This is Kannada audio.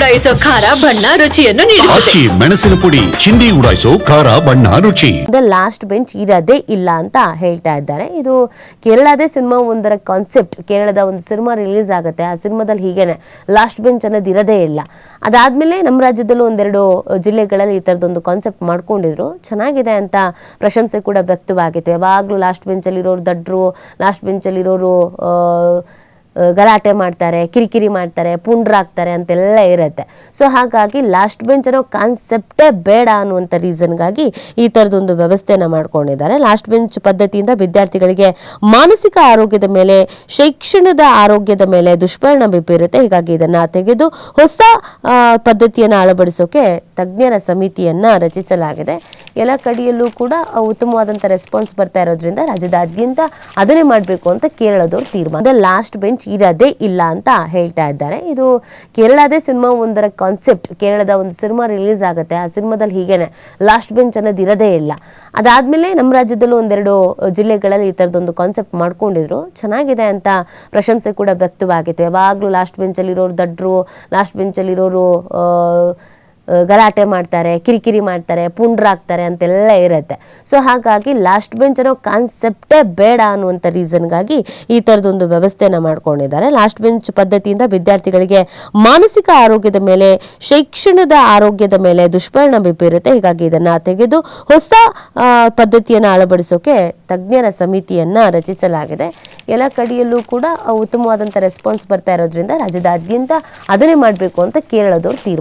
ಉಡಾಯಿಸೋ ಖಾರ ಬಣ್ಣ ರುಚಿಯನ್ನು ನೀಡುತ್ತದೆ. ಆಚಿ ಮೆಣಸಿನ ಪುಡಿ ಚಿಂದಿ ಉಡಾಯಿಸೋ ಖಾರ ಬಣ್ಣ ರುಚಿ. ದ ಲಾಸ್ಟ್ ಬೆಂಚ್ ಇರೋದೇ ಇಲ್ಲ ಅಂತ ಹೇಳ್ತಾ ಇದ್ದಾರೆ. ಇದು ಕೇರಳದೇ ಸಿನಿಮಾ ಒಂದರ ಕಾನ್ಸೆಪ್ಟ್ ಕೇರಳದ ಒಂದು ಸಿನಿಮಾ ರಿಲೀಸ್ ಆಗುತ್ತೆ. ಆ ಸಿನಿಮಾದಲ್ಲಿ ಹೀಗೇನೆ ಲಾಸ್ಟ್ ಬೆಂಚ್ ಅನ್ನೋದು ಇರೋದೇ ಇಲ್ಲ. ಅದಾದ್ಮೇಲೆ ನಮ್ಮ ರಾಜ್ಯದಲ್ಲೂ ಒಂದೆರಡು ಜಿಲ್ಲೆಗಳಲ್ಲಿ ಈ ಥರದೊಂದು ಕಾನ್ಸೆಪ್ಟ್ ಮಾಡ್ಕೊಂಡಿದ್ರು. ಚೆನ್ನಾಗಿದೆ ಅಂತ ಪ್ರಶಂಸೆ ಕೂಡ ವ್ಯಕ್ತವಾಗಿತ್ತು. ಯಾವಾಗಲೂ ಲಾಸ್ಟ್ ಬೆಂಚಲ್ಲಿರೋರು ದಡ್ರು ಲಾಸ್ಟ್ ಬೆಂಚಲ್ಲಿರೋರು ಗಲಾಟೆ ಮಾಡ್ತಾರೆ, ಕಿರಿಕಿರಿ ಮಾಡ್ತಾರೆ ಪುಂಡ್ರಾಗ್ತಾರೆ ಅಂತೆಲ್ಲ ಇರುತ್ತೆ. ಸೊ ಹಾಗಾಗಿ ಲಾಸ್ಟ್ ಬೆಂಚ್ ಅನ್ನೋ ಕಾನ್ಸೆಪ್ಟೇ ಬೇಡ ಅನ್ನುವಂಥ ರೀಸನ್ಗಾಗಿ ಈ ಥರದೊಂದು ವ್ಯವಸ್ಥೆನ ಮಾಡ್ಕೊಂಡಿದ್ದಾರೆ. ಲಾಸ್ಟ್ ಬೆಂಚ್ ಪದ್ಧತಿಯಿಂದ ವಿದ್ಯಾರ್ಥಿಗಳಿಗೆ ಮಾನಸಿಕ ಆರೋಗ್ಯದ ಮೇಲೆ, ಶೈಕ್ಷಣದ ಆರೋಗ್ಯದ ಮೇಲೆ ದುಷ್ಪರಿಣಾಮ ಬೀರುತ್ತೆ ಹೀಗಾಗಿ ಇದನ್ನು ತೆಗೆದು ಹೊಸ ಪದ್ಧತಿಯನ್ನು ಅಳವಡಿಸೋಕೆ ತಜ್ಞರ ಸಮಿತಿಯನ್ನು ರಚಿಸಲಾಗಿದೆ. ಎಲ್ಲ ಕಡೆಯಲ್ಲೂ ಕೂಡ ಉತ್ತಮವಾದಂಥ ರೆಸ್ಪಾನ್ಸ್ ಬರ್ತಾ ಇರೋದ್ರಿಂದ ರಾಜ್ಯದಾದ್ಯಂತ ಅದನ್ನೇ ಮಾಡಬೇಕು ಅಂತ ಕೇರಳದವ್ರು ತೀರ್ಮಾನ. ಲಾಸ್ಟ್ ಬೆಂಚ್ ಇರೋದೇ ಇಲ್ಲ ಅಂತ ಹೇಳ್ತಾ ಇದ್ದಾರೆ. ಇದು ಕೇರಳದೇ ಸಿನಿಮಾ ಒಂದರ ಕಾನ್ಸೆಪ್ಟ್ ಕೇರಳದ ಒಂದು ಸಿನಿಮಾ ರಿಲೀಸ್ ಆಗುತ್ತೆ. ಆ ಸಿನಿಮಾದಲ್ಲಿ ಹೀಗೇನೆ ಲಾಸ್ಟ್ ಬೆಂಚ್ ಅನ್ನೋದು ಇರೋದೇ ಇಲ್ಲ. ಅದಾದ್ಮೇಲೆ ನಮ್ಮ ರಾಜ್ಯದಲ್ಲೂ ಒಂದೆರಡು ಜಿಲ್ಲೆಗಳಲ್ಲಿ ಈ ಥರದೊಂದು ಕಾನ್ಸೆಪ್ಟ್ ಮಾಡ್ಕೊಂಡಿದ್ರು. ಚೆನ್ನಾಗಿದೆ ಅಂತ ಪ್ರಶಂಸೆ ಕೂಡ ವ್ಯಕ್ತವಾಗಿತ್ತು. ಯಾವಾಗಲೂ ಲಾಸ್ಟ್ ಬೆಂಚಲ್ಲಿರೋರು ದಡ್ರು ಲಾಸ್ಟ್ ಬೆಂಚಲ್ಲಿರೋರು ಗಲಾಟೆ ಮಾಡ್ತಾರೆ, ಕಿರಿಕಿರಿ ಮಾಡ್ತಾರೆ ಪುಂಡ್ರಾಗ್ತಾರೆ ಅಂತೆಲ್ಲ ಇರುತ್ತೆ. ಸೊ ಹಾಗಾಗಿ ಲಾಸ್ಟ್ ಬೆಂಚ್ ಅನ್ನೋ ಕಾನ್ಸೆಪ್ಟೇ ಬೇಡ ಅನ್ನುವಂಥ ರೀಸನ್ಗಾಗಿ ಈ ಥರದೊಂದು ವ್ಯವಸ್ಥೆನ ಮಾಡ್ಕೊಂಡಿದ್ದಾರೆ. ಲಾಸ್ಟ್ ಬೆಂಚ್ ಪದ್ಧತಿಯಿಂದ ವಿದ್ಯಾರ್ಥಿಗಳಿಗೆ ಮಾನಸಿಕ ಆರೋಗ್ಯದ ಮೇಲೆ, ಶೈಕ್ಷಣದ ಆರೋಗ್ಯದ ಮೇಲೆ ದುಷ್ಪರಿಣಾಮ ಬೀರುತ್ತೆ. ಹೀಗಾಗಿ ಇದನ್ನು ತೆಗೆದು ಹೊಸ ಪದ್ಧತಿಯನ್ನು ಅಳವಡಿಸೋಕೆ ತಜ್ಞರ ಸಮಿತಿಯನ್ನು ರಚಿಸಲಾಗಿದೆ. ಎಲ್ಲ ಕಡೆಯಲ್ಲೂ ಕೂಡ ಉತ್ತಮವಾದಂಥ ರೆಸ್ಪಾನ್ಸ್ ಬರ್ತಾ ಇರೋದ್ರಿಂದ ರಾಜ್ಯದಾದ್ಯಂತ ಅದನ್ನೇ ಮಾಡಬೇಕು ಅಂತ ಕೇರಳದವರು ತೀರ್ಮಾನ